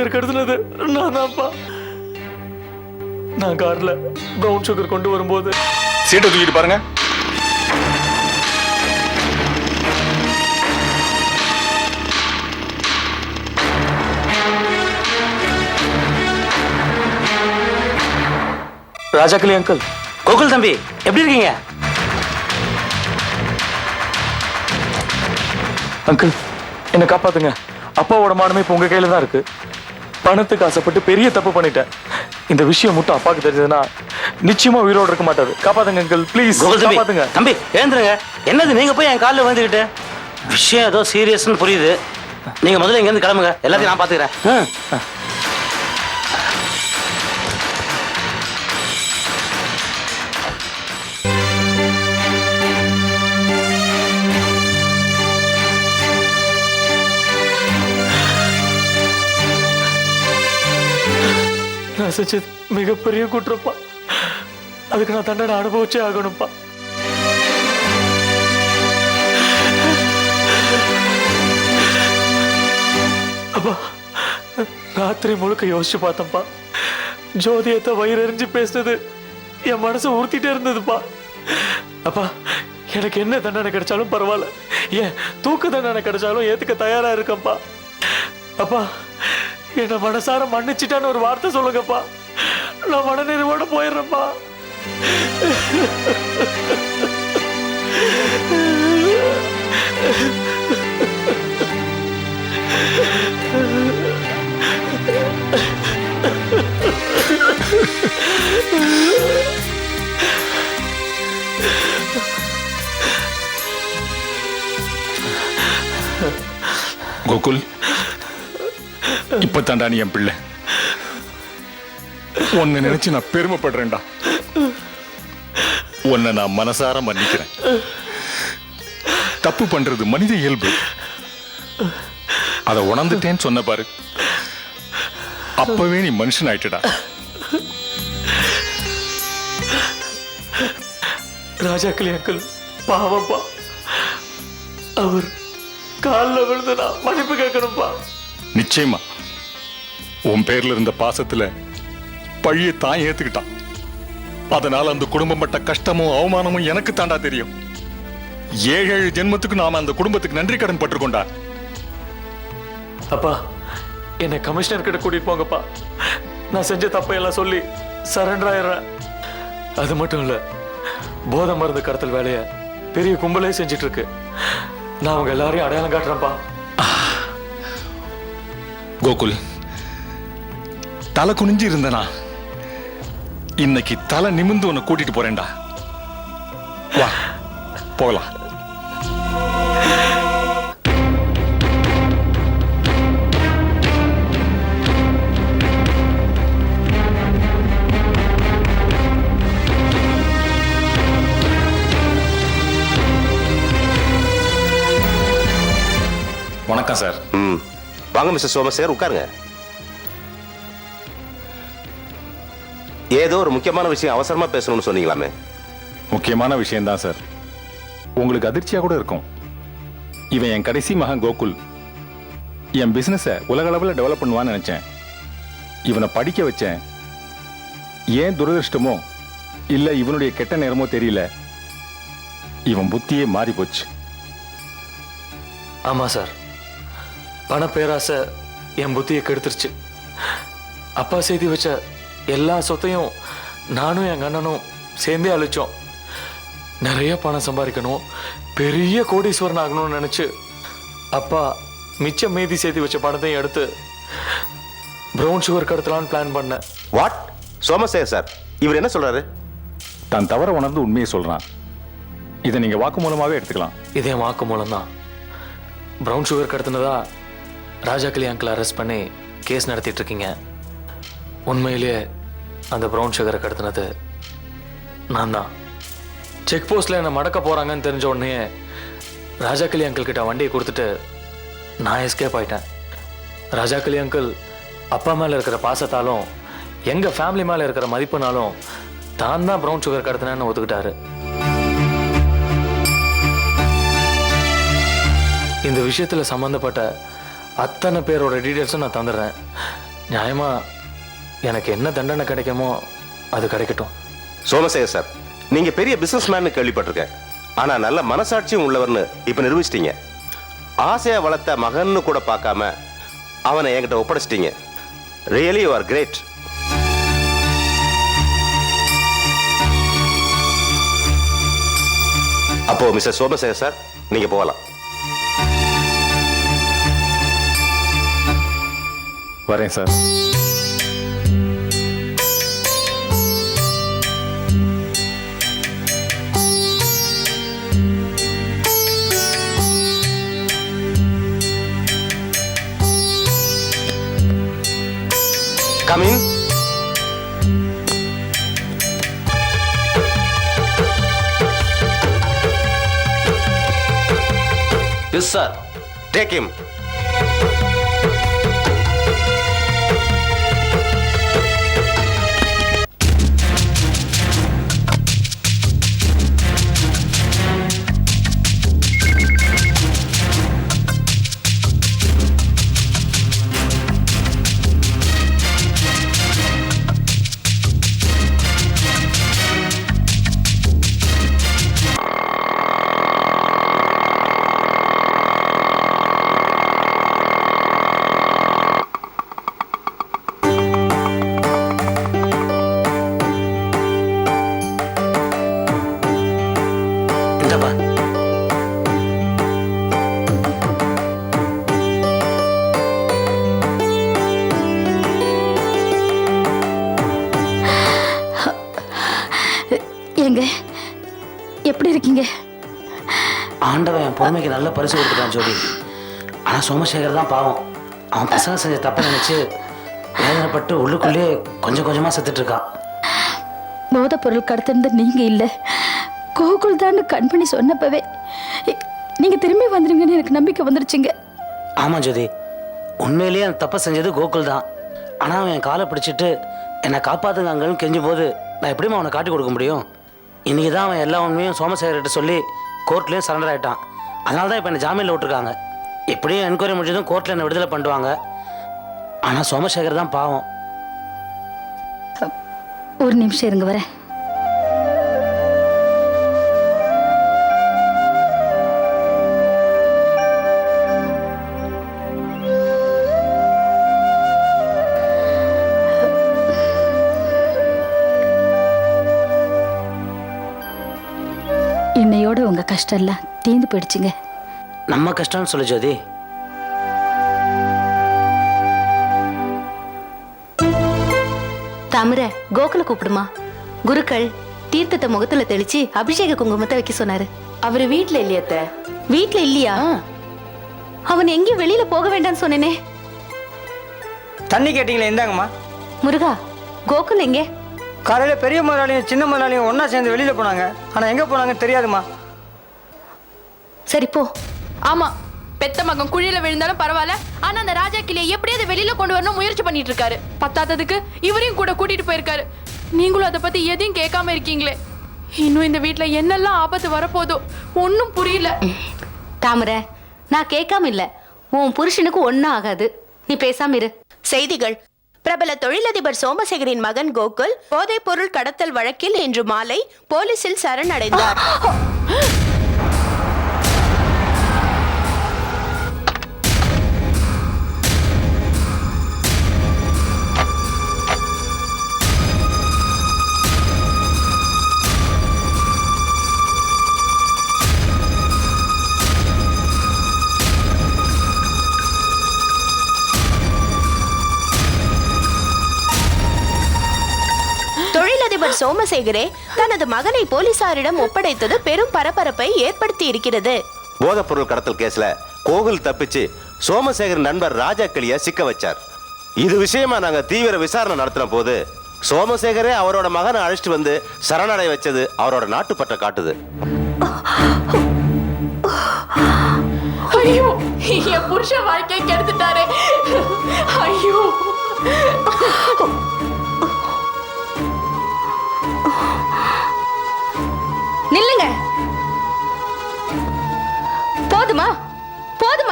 Sugar கடத்தினது. நான் தான்ப்பா நான் கார்ல ப்ரௌன் சுகர் கொண்டு வரும்போது. சீட்டை தூக்கிட்டு பாருங்க. ராஜாக்கலி அங்கிள் கோகுல் தம்பி எப்படி இருக்கீங்க? அங்கிள் என்னை காப்பாத்துங்க. அப்பாவோட மானமே இப்போ உங்க கையில தான் இருக்கு. பணத்துக்கு ஆசைப்பட்டு பெரிய தப்பு பண்ணிட்டேன். இந்த விஷயம் மட்டும் அப்பாவுக்கு தெரிஞ்சதுன்னா நிச்சயமா உயிரோடு இருக்க மாட்டாரு. காப்பாத்துங்க அங்கிள் ப்ளீஸ் காப்பாத்துங்க. தம்பி எழுந்துருங்க. என்னது நீங்க போய் என் காலில் வந்துக்கிட்டு விஷயம் ஏதோ சீரியஸ்னு புரியுது. நீங்க முதல்ல இங்கேருந்து கிளம்புங்க. எல்லாத்தையும் நான் பாத்துக்கிறேன். ம். மிகப்பெரிய குற்றப்பா. அதுக்கு நான் தண்டனை அனுபவிச்சே ஆகணும்ப்பா. அப்பா ராத்திரி முழுக்க யோசிச்சு பார்த்தேன்ப்பா. ஜோதியத்தை வயிறறிஞ்சு பேசுனது என் மனசை உறுத்திட்டே இருந்ததுப்பா. அப்பா எனக்கு என்ன தண்டனை கிடைச்சாலும் பரவாயில்ல. ஏன் தூக்கு தண்டனை கிடைச்சாலும் ஏத்துக்க தயாரா இருக்கப்பா அப்பா என்னை மனசார மன்னிச்சிட்டான்னு ஒரு வார்த்தை சொல்லுங்கப்பா. நான் மனநிறைவோட போயிடுறேன்ப்பா. கோகுல் இப்ப தாண்டா நீ என் பிள்ளை. உன்னை நினைச்சு நான் பெருமைப்படுறேன்டா. உன்னை நான் மனசார மன்னிக்கிறேன். தப்பு பண்றது மனித இயல்பு. அதை உணர்ந்துட்டேன்னு சொன்ன பாரு. அப்பவே நீ மனுஷன் ஆயிட்டடா. ராஜாக்களி அங்கிள் பாவப்பா அவர் காலில் விழுந்து நான் மன்னிப்பு கேட்கணும்ப்பா நிச்சயமா. உன் பேர்ல இருந்த பாசத்துல பழிய தான் ஏத்துக்கிட்டான். அதனால அந்த குடும்பம் பட்ட கஷ்டமும் அவமானமும் எனக்கு தாண்டா தெரியும். ஏழு ஏழு ஜென்மத்துக்கு நாம அந்த குடும்பத்துக்கு நன்றி கடன் பட்டிருக்கோண்டா அப்பா என்னை கமிஷனர் கிட்ட கூட்டிட்டு போங்கப்பா. நான் செஞ்ச தப்பையெல்லாம் சொல்லி சரண்டர் ஆயிடுறேன். அது மட்டும் இல்ல போதை மருந்து கடத்தல் வேலைய பெரிய கும்பலே செஞ்சிட்டு இருக்கு நான் அவங்க எல்லாரையும் அடையாளம் காட்டுறேன்ப்பா. கோகுல் தலை குனிஞ்சு இருந்தனா? இன்னைக்கு தலை நிமிந்து உன்னை கூட்டிட்டு போறேன்டா. வா போகலாம். வணக்கம் சார். ம். வாங்க மிஸ்டர் சோமசேகர் உட்காருங்க. ஏதோ ஒரு முக்கியமான விஷயம் அவசரமா பேசணும்னு சொன்னீங்களாமே? முக்கியமான விஷயம்தான் சார். உங்களுக்கு அதிர்ச்சியா கூட இருக்கும். இவன் என் கடைசி மகன் கோகுல். என் பிசினஸை உலக அளவில் டெவலப் பண்ணுவான்னு நினைச்சேன். இவனை படிக்க வச்சேன். ஏன் துரதிருஷ்டமோ இல்ல இவனுடைய கெட்ட நேரமோ தெரியல இவன் புத்தியே மாறி போச்சு. ஆமா சார். பண பேராசை என் புத்தியை கெடுத்துருச்சு. அப்பா செய்தி வச்ச எல்லா சொத்தையும் நானும் என் அண்ணனும் சேர்ந்தே அழிச்சோம். நிறைய பணம் சம்பாதிக்கணும் பெரிய கோடீஸ்வரன் ஆகணும்னு நினைச்சு அப்பா மிச்சம் மீதி சேர்த்து வச்ச பணத்தையும் எடுத்து ப்ரௌன் சுகர் கடத்தலான்னு பிளான் பண்ணேன் வாட் சோமசேகர் சார் இவர் என்ன சொல்றாரு? தான் தவற உணர்ந்து உண்மையை சொல்றான். இதை நீங்க வாக்கு மூலமாவே எடுத்துக்கலாம். இதே வாக்கு மூலம் தான் ப்ரௌன் சுகர் கடத்தினதா ராஜாக்களி அங்கிள் அரெஸ்ட் பண்ணி கேஸ் நடத்திட்டு இருக்கீங்க. உண்மையிலேயே அந்த ப்ரௌன் சுகரை கடத்தினது நான் தான் செக் போஸ்ட்ல என்னை மடக்க போறாங்கன்னு தெரிஞ்ச உடனே ராஜாக்களி அங்கிள் கிட்ட வண்டியை கொடுத்துட்டு நான் எஸ்கேப் ஆயிட்டேன். ராஜாக்களி அங்கிள் அப்பா மேல இருக்கிற பாசத்தாலும் எங்க ஃபேமிலி மேல இருக்கிற மதிப்புனாலும் தான் தான் ப்ரௌன் சுகர் கடத்தினேன்னு ஒத்துக்கிட்டாரு. இந்த விஷயத்துல சம்பந்தப்பட்ட அத்தனை பேரோட டீட்டெயில்ஸும் நான் தந்துடுறேன். நியாயமா எனக்கு என்ன தண்டனை கிடைக்குமோ அது கிடைக்கட்டும். சோமசேகர் சார் நீங்க பெரிய பிசினஸ் மேன் கேள்விப்பட்டிருக்கேன். ஆனா நல்ல மனசாட்சியும் உள்ளவர்னு இப்ப நிரூபிச்சிட்டீங்க. ஆசையா வளர்த்த மகன்னு கூட பார்க்காம அவனை என்கிட்ட ஒப்படைச்சிட்டீங்க. ரியலி யூ ஆர் கிரேட் அப்போ மிஸ்டர் சோமசேகர் சார் நீங்க போகலாம். வரேன் sir. Come in. Yes, sir. Take him. பொறுமைக்கு நல்ல பரிசு கொடுத்துட்டான் ஜோதி. ஆனால் சோமசேகர் தான் பாவம். அவன் பசங்க செஞ்ச தப்பை நினைச்சு வேதனைப்பட்டு உள்ளுக்குள்ளேயே கொஞ்சம் கொஞ்சமாக செத்துட்டு இருக்கான் போதைப் பொருள் கடத்திருந்த நீங்க இல்ல. கோகுல் தான் கண் பண்ணி சொன்னப்பவே. இ- நீங்க திரும்பி வந்துருங்கன்னு எனக்கு நம்பிக்கை வந்துருச்சுங்க. ஆமாம் ஜோதி. உண்மையிலேயே அந்த தப்பை செஞ்சது கோகுல் தான். ஆனால் அவன் என் காலை பிடிச்சிட்டு என்னை காப்பாத்துங்க அங்கன்னு கெஞ்சும் போது நான் எப்படியும் அவனை காட்டி கொடுக்க முடியும்? இன்னைக்கு தான் அவன் எல்லா உண்மையும் சோமசேகர்கிட்ட சொல்லி கோர்ட்லேயும் சரண்டர் ஆயிட்டான். அதனால தான் இப்போ என்னை ஜாமீனில் விட்டுருக்காங்க. எப்படியும் என்கொயரி முடிஞ்சதும் கோர்ட்டில் என்னை விடுதலை பண்ணுவாங்க. ஆனால் சோமசேகர் தான் பாவம். ஒரு நிமிஷம் இருங்க வரேன். உங்க கஷ்டம் எல்லாம் தீர்ந்து போயிடுச்சுங்க. நம்ம கஷ்டம்னு சொல்லு ஜோதி. தாமரை கோகுல கூப்பிடுமா? குருக்கள் தீர்த்தத்தை முகத்துல தெளிச்சு அபிஷேக குங்குமத்தை வைக்க சொன்னாரு. அவரு வீட்ல இல்லையத்த வீட்ல இல்லையா? அவன் எங்கேயும் வெளியில போக வேண்டாம்னு சொன்னேனே. தண்ணி கேட்டிங்களே இந்தாங்கம்மா. முருகா கோகுல் எங்கே? காலையில் பெரிய முதலாளியும் சின்ன முதலாளியும் ஒன்றா சேர்ந்து வெளியில் போனாங்க. ஆனால் எங்கே போனாங்கன்னு தெரியாதும்மா. சரி போ. ஆமா பெத்த மகன் குழியில விழுந்தாலும் பரவாயில்ல. ஆனா அந்த ராஜா கிளியை எப்படியாவது வெளியில கொண்டு வரணும் முயற்சி பண்ணிட்டு இருக்காரு பத்தாததுக்கு இவரையும் கூட கூட்டிட்டு போயிருக்காரு. நீங்களும் அதை பத்தி எதையும் கேட்காம இருக்கீங்களே. இன்னும் இந்த வீட்ல என்னெல்லாம் ஆபத்து வரப்போதோ ஒன்னும் புரியல. தாமரை நான் கேட்காம இல்ல. உன் புருஷனுக்கு ஒன்னும் ஆகாது. நீ பேசாம இரு. செய்திகள். பிரபல தொழிலதிபர் சோமசேகரின் மகன் கோகுல் போதைப் பொருள் கடத்தல் வழக்கில் இன்று மாலை போலீசில் சரணடைந்தார். சோமசேகரே தனது மகனை போலீசாரிடம் ஒப்படைத்தது பெரும் பரபரப்பை ஏற்படுத்தி இருக்கிறது போதைப் பொருள் கடத்தல் கேஸ்ல கோகுல் தப்பிச்சு சோமசேகர் நண்பர் ராஜா கிளிய சிக்க வச்சார். இது விஷயமா நாங்க தீவிர விசாரணை நடத்தின போது சோமசேகரே அவரோட மகனை அழைச்சிட்டு வந்து சரணடை வச்சது அவரோட நாட்டுப்பற்ற காட்டுது. ஐயோ என் புருஷன் வாழ்க்கையை கெடுத்துட்டாரே. ஐயோ.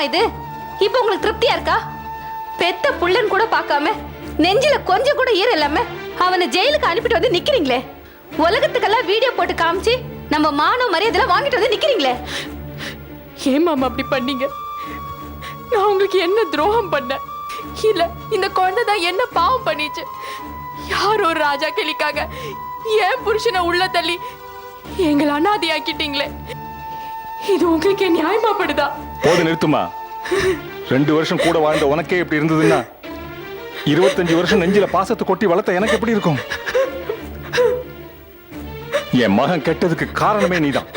இது? இப்போ உங்களுக்கு திருப்தியா இருக்கா? பெத்த புள்ளன் கூட பார்க்காம நெஞ்சில கொஞ்சம் கூட ஈரம் இல்லாம அவனை ஜெயிலுக்கு அனுப்பிட்டு வந்து நிக்கிறீங்களே? உலகத்துக்கெல்லாம் வீடியோ போட்டு காமிச்சு நம்ம மானம் மரியாதைலாம் வாங்கிட்டு வந்து நிக்கிறீங்களே? ஏன் மாமா அப்படி பண்ணீங்க? நான் உங்களுக்கு என்ன துரோகம் பண்ணேன்? இல்ல இந்த குழந்தை தான் என்ன பாவம் பண்ணிச்சு? யார் ஒரு ராஜா கிளிக்காக ஏன் புருஷனை உள்ள தள்ளி எங்களை அனாதையாக்கிட்டீங்களே? இது உங்களுக்கு நியாயமாப்படுதா? போது நிறுத்துமா ரெண்டு வருஷம் கூட வாழ்ந்த உனக்கே இப்படி இருந்ததுன்னா இருபத்தஞ்சு வருஷம் நெஞ்சில பாசத்தை கொட்டி வளர்த்த எனக்கு எப்படி இருக்கும்? என் மகன் கெட்டதுக்கு காரணமே நீதான்.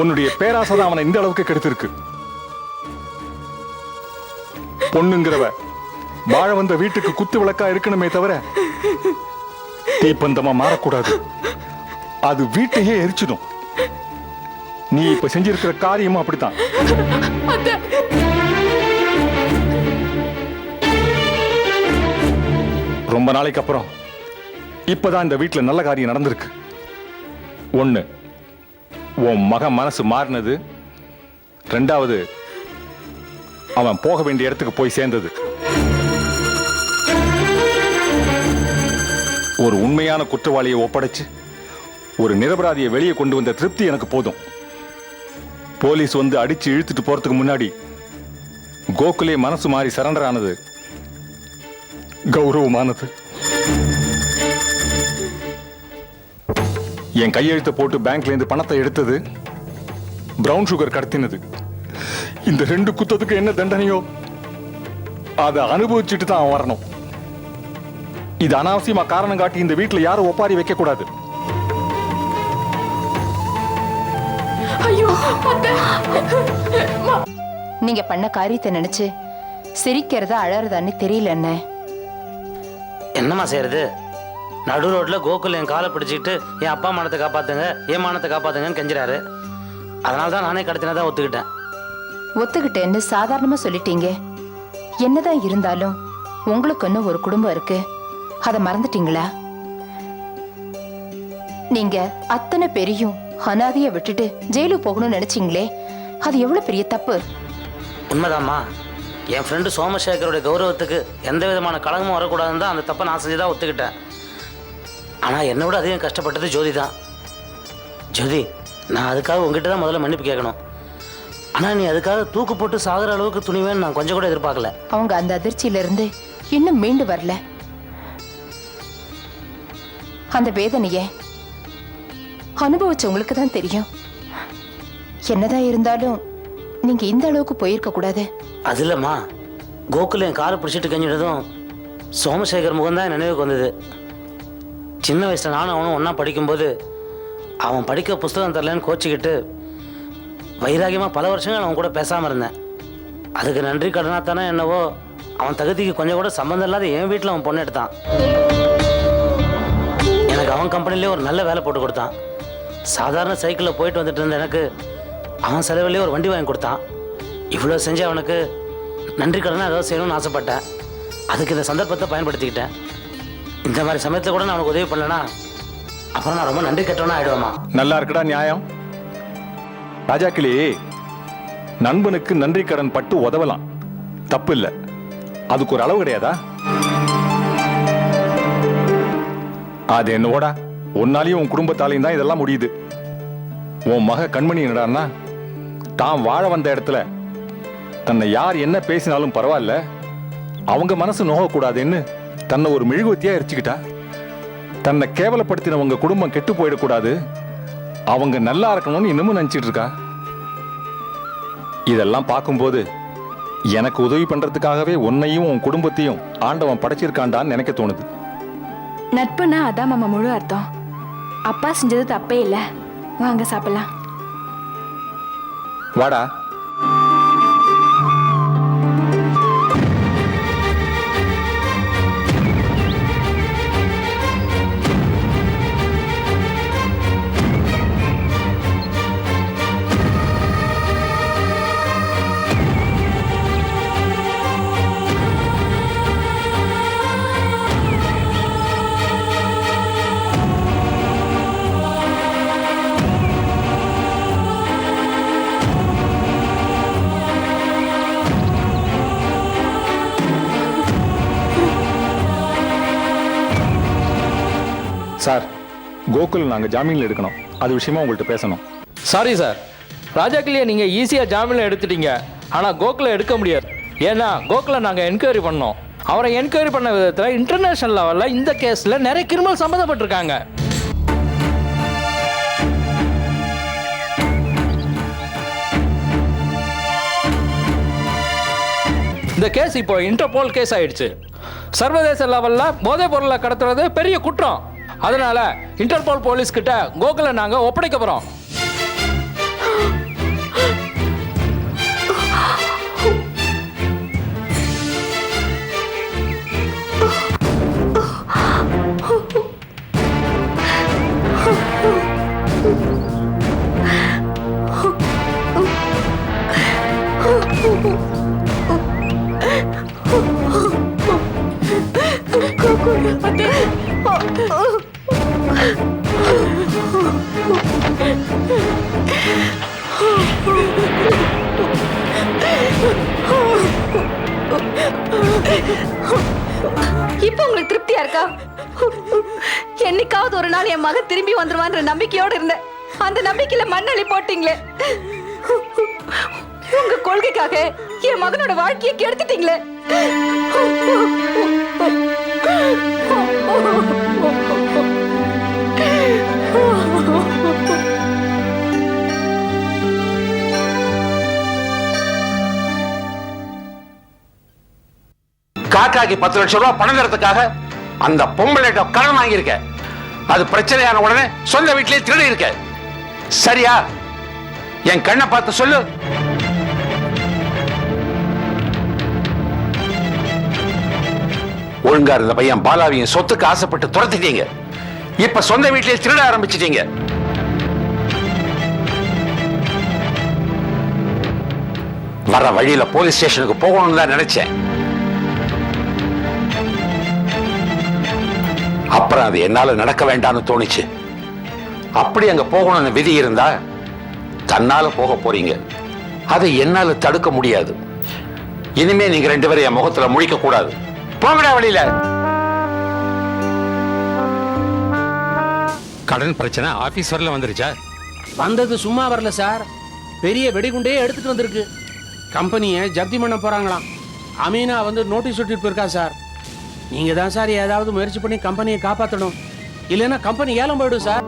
உன்னுடைய பேராசை தான் அவனை இந்த அளவுக்கு கெடுத்திருக்கு. பொண்ணுங்கிறவ வாழ வந்த வீட்டுக்கு குத்து விளக்கா இருக்கணுமே தவிர தீப்பந்தமா மாறக்கூடாது. அது வீட்டையே எரிச்சிடும். நீ இப்ப செஞ்சிருக்கிற காரியமும் அப்படித்தான். ரொம்ப நாளைக்கு அப்புறம் இப்பதான் இந்த வீட்டுல நல்ல காரியம் நடந்திருக்கு. ஒண்ணு உன் மகன் மனசு மாறினது. ரெண்டாவது அவன் போக வேண்டிய இடத்துக்கு போய் சேர்ந்தது. ஒரு உண்மையான குற்றவாளியை ஒப்படைச்சு ஒரு நிரபராதியை வெளியே கொண்டு வந்த திருப்தி எனக்கு போதும். போலீஸ் வந்து அடிச்சு இழுத்துட்டு போறதுக்கு முன்னாடி கோகுலே மனசு மாறி சரண்டர் ஆனது கௌரவமானது. என் கையெழுத்தை போட்டு பேங்க்ல இருந்து பணத்தை எடுத்தது பிரவுன் சுகர் கடத்தினது. இந்த ரெண்டு குத்தத்துக்கு என்ன தண்டனையோ? அதை அனுபவிச்சுட்டு தான் அவன் வரணும். இது அனாவசியமா காரணம் காட்டி இந்த வீட்டில் யாரும் ஒப்பாரி வைக்க கூடாது நீங்க பண்ண காரியத்தை நினைச்சு சிரிக்கிறதா அழறதான்னு தெரியல என்ன என்னம்மா செய்யறது? நடு ரோட்ல கோகுல் என் காலை பிடிச்சிக்கிட்டு என் அப்பா மானத்தை காப்பாத்துங்க என் மானத்தை காப்பாத்துங்கன்னு கெஞ்சுறாரு. அதனால தான் நானே கடத்தினதான் ஒத்துக்கிட்டேன். ஒத்துக்கிட்டேன்னு சாதாரணமா சொல்லிட்டீங்க. என்னதான் இருந்தாலும் உங்களுக்குன்னு ஒரு குடும்பம் இருக்கு. அதை மறந்துட்டீங்களா? நீங்க அத்தனை பெரியும் அனாதைய விட்டுட்டு ஜெயிலுக்கு போகணும்னு நினைச்சீங்களே? அது எவ்வளவு பெரிய தப்பு? உண்மைதாம்மா. என் ஃப்ரெண்டு சோமசேகரோட கௌரவத்துக்கு எந்த விதமான கலங்கமும் வரக்கூடாதுன்னு தான் அந்த தப்பை நான் செஞ்சு தான் ஒத்துக்கிட்டேன். ஆனால் என்னை விட அதிகம் கஷ்டப்பட்டது ஜோதி தான். ஜோதி நான் அதுக்காக உங்ககிட்ட தான் முதல்ல மன்னிப்பு கேட்கணும். ஆனால் நீ அதுக்காக தூக்கு போட்டு சாகுற அளவுக்கு துணிவேன்னு நான் கொஞ்சம் கூட எதிர்பார்க்கல. அவங்க அந்த அதிர்ச்சியில இருந்து இன்னும் மீண்டு வரல. அந்த வேதனைய அனுபவிச்சவங்களுக்கு தான் தெரியும். என்னதான் இருந்தாலும் நீங்க இந்த அளவுக்கு போயிருக்க கூடாது. அது இல்லைம்மா கோகுல என் காலை பிடிச்சிட்டு கஞ்சிட்டதும் சோமசேகர் முகம் தான் நினைவுக்கு வந்தது. சின்ன வயசுல நானும் அவனும் ஒன்றா படிக்கும்போது அவன் படிக்க புஸ்தகம் தரலன்னு கோச்சிக்கிட்டு வைராகியமாக பல வருஷங்கள் அவன் கூட பேசாமல் இருந்தேன். அதுக்கு நன்றி கடனாக தானே என்னவோ அவன் தகுதிக்கு கொஞ்சம் கூட சம்மந்தம் இல்லாத என் வீட்டில் அவன் பொண்ணு எடுத்தான். எனக்கு அவன் கம்பெனிலே ஒரு நல்ல வேலை போட்டு கொடுத்தான். சாதாரண சைக்கிளில் போயிட்டு வந்துட்டு இருந்த எனக்கு அவன் செலவுலேயே ஒரு வண்டி வாங்கி கொடுத்தான். இவ்வளோ செஞ்சு அவனுக்கு நன்றி கடனை ஏதாவது செய்யணும்னு ஆசைப்பட்டேன். அதுக்கு இந்த சந்தர்ப்பத்தை பயன்படுத்திக்கிட்டேன். இந்த மாதிரி சமயத்தில் கூட நான் அவனுக்கு உதவி பண்ணலனா அப்புறம் நான் ரொம்ப நன்றி கெட்டவனா ஆயிடுவேமா நல்லா இருக்குடா நியாயம். ராஜாக்கிளி நண்பனுக்கு நன்றி கடன் பட்டு உதவலாம். தப்பு இல்லை. அதுக்கு ஒரு அளவு கிடையாதா? அது என்னவோடா? உன்னாலையும் உன் குடும்பத்தாலையும் தான் இதெல்லாம் முடியுது. உன் மக கண்மணி என்னடான்னா தான் வாழ வந்த இடத்துல தன்னை யார் என்ன பேசினாலும் பரவாயில்ல அவங்க மனசு நோகக்கூடாதுன்னு தன்னை ஒரு மெழுகுவத்தியா எரிச்சுக்கிட்டா. தன்னை கேவலப்படுத்தினவங்க குடும்பம் கெட்டு போயிடக்கூடாது அவங்க நல்லா இருக்கணும்னு இன்னமும் நினச்சிட்டு இருக்கா? இதெல்லாம் பார்க்கும்போது எனக்கு உதவி பண்றதுக்காகவே உன்னையும் உன் குடும்பத்தையும் ஆண்டவன் படைச்சிருக்காண்டான்னு நினைக்க தோணுது. நட்புனா அதான் மாமா முழு அர்த்தம். அப்பா செஞ்சது தப்பே இல்லை. வாங்க சாப்பிடலாம். வாடா. சார் கோகுல் நாங்கள் ஜாமீனில் எடுக்கணும். அது விஷயமா உங்கள்கிட்ட பேசணும். சாரி சார் ராஜாக்கிளியை நீங்கள் ஈஸியாக ஜாமீனில் எடுத்துட்டீங்க. ஆனால் கோகுலை எடுக்க முடியாது. ஏன்னா கோகுலை நாங்கள் என்கொயரி பண்ணோம். அவரை என்கொயரி பண்ண விதத்தில் இன்டர்நேஷனல் லெவலில் இந்த கேஸில் நிறைய கிரிமினல் சம்மந்தப்பட்டிருக்காங்க. இந்த கேஸ் இப்போ இன்டர்போல் கேஸ் ஆயிடுச்சு. சர்வதேச லெவலில் போதைப் பொருளை கடத்துறது பெரிய குற்றம். அதனால இன்டர்போல் போலீஸ் கிட்ட கோகுலை நாங்கள் ஒப்படைக்க போகிறோம் வந்துருவான்ற நம்பிக்கையோட இருந்தேன். அந்த நம்பிக்கையில மண்ணள்ளி போட்டீங்களே. உங்க கொள்கைக்காக என் மகனோட வாழ்க்கையை கெடுத்துட்டீங்களே. காக்காக்கு பத்து லட்சம் ரூபாய் பணம் தரத்துக்காக அந்த பொம்பளை கடன் வாங்கியிருக்கேன். அது பிரச்சனையான உடனே சொந்த வீட்டிலே திருடி இருக்க. சரியா? என் கண்ணை பார்த்து சொல்லு. ஒழுங்கா இருந்த பையன் பாலாவியின் சொத்துக்கு ஆசைப்பட்டு துரத்திட்டீங்க. இப்ப சொந்த வீட்டிலே திருட ஆரம்பிச்சிட்டீங்க. வர வழியில போலீஸ் ஸ்டேஷனுக்கு போகணும்னு தான் நினைச்சேன். அப்புறம் அது என்னால நடக்க வேண்டாம்னு தோணுச்சு. அப்படி அங்க போகணும்னு விதி இருந்தா தன்னால போக போறீங்க. அதை என்னால தடுக்க முடியாது. இனிமே நீங்க ரெண்டு பேரும் என் முகத்துல முழிக்க கூடாது. போங்கடா வழியில. கடன் பிரச்சனை ஆபீஸ் வரல வந்துருச்சா? வந்தது சும்மா வரல சார். பெரிய வெடிகுண்டே எடுத்துட்டு வந்திருக்கு. கம்பெனியை ஜப்தி பண்ண போறாங்களாம். அமீனா வந்து நோட்டீஸ் ஒட்டிட்டு போயிருக்கா சார். நீங்க தான் சார் ஏதாவது முயற்சி பண்ணி கம்பெனியை காப்பாற்றணும் இல்லைன்னா கம்பெனி ஏலம் போயிடும் சார்.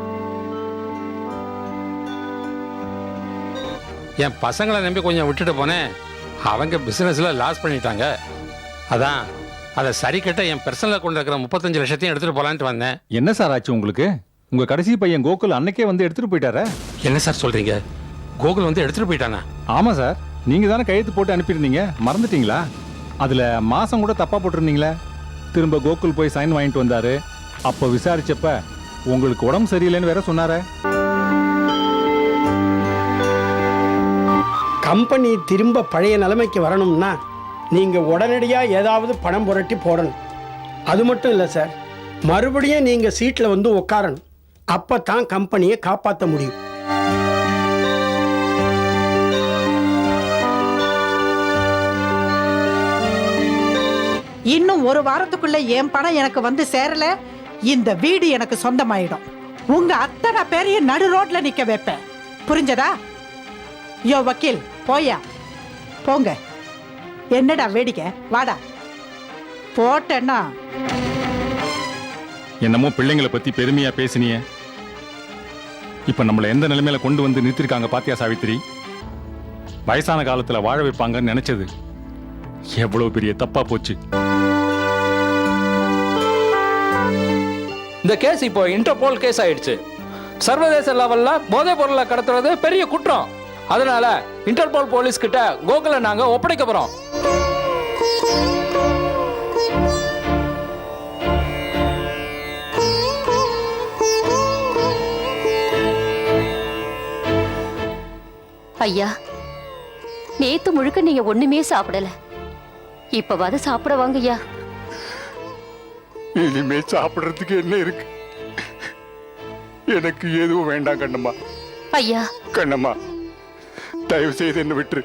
என் பசங்களை நம்பி கொஞ்சம் விட்டுட்டு போனேன். அவங்க பிசினஸ்ல லாஸ் பண்ணிட்டாங்க. அதான் அதை சரி கட்ட என் பர்சனல கொண்டு இருக்கிற முப்பத்தஞ்சு லட்சத்தையும் எடுத்துட்டு போலான்ட்டு வந்தேன். என்ன சார் ஆச்சு உங்களுக்கு? உங்க கடைசி பையன் கோகுல் அன்னைக்கே வந்து எடுத்துட்டு போயிட்டாரே? என்ன சார் சொல்றீங்க? கோகுல் வந்து எடுத்துட்டு போயிட்டானா? ஆமா சார். நீங்க தானே கையெழுத்து போட்டு அனுப்பியிருந்தீங்க. மறந்துட்டீங்களா? அதுல மாசம் கூட தப்பா போட்டிருந்தீங்களே. திரும்ப கோகுல் போய் சைன் வாங்கிட்டு வந்தாரு. அப்போ விசாரிச்சப்ப உங்களுக்கு உடம்பு சரியில்லைன்னு வேற சொன்னாரே. கம்பெனி திரும்ப பழைய நிலைமைக்கு வரணும்னா நீங்க உடனடியா ஏதாவது பணம் புரட்டி போடணும். அது மட்டும் இல்லை சார். மறுபடியும் நீங்க சீட்ல வந்து உட்காரணும் அப்பதான் கம்பெனியை காப்பாற்ற முடியும். இன்னும் ஒரு வாரத்துக்குள்ள என் பணம் எனக்கு வந்து சேரல. இந்த வீடு எனக்கு சொந்தமாயிடும். உங்க அத்தனை பேரையும் நடு ரோட்ல நிக்க வைப்பேன். புரிஞ்சதா? யோ வக்கீல் போயா? போங்க. என்னடா வேடிக்கை? வாடா. போட்டேன்னா. என்னமோ பிள்ளைங்களை பத்தி பெருமையா பேசினிய. இப்ப நம்மள எந்த நிலைமையில கொண்டு வந்து நிறுத்திருக்காங்க பாத்தியா சாவித்திரி? வயசான காலத்துல வாழ வைப்பாங்கன்னு நினைச்சது. எவ்வளவு பெரிய தப்பா போச்சு. இந்த கேஸ் இப்போ இன்டர்போல் கேஸ் ஆயிடுச்சு. சர்வதேச லெவலில் போதைப் பொருளை கடத்துறது பெரிய குற்றம். அதனால இன்டர்போல் போலீஸ் கிட்ட கோகுலை நாங்கள் ஒப்படைக்க போறோம். ஐயா நேத்து முழுக்க நீங்க ஒண்ணுமே சாப்பிடல. இப்பவாது சாப்பிட வாங்கய்யா. ஐயா இனிமே சாப்பிடுறதுக்கு என்ன இருக்கு? எனக்கு எதுவும் வேண்டாம் கண்ணம்மா. ஐயா. கண்ணம்மா தயவு செய்து என்ன விட்டுரு.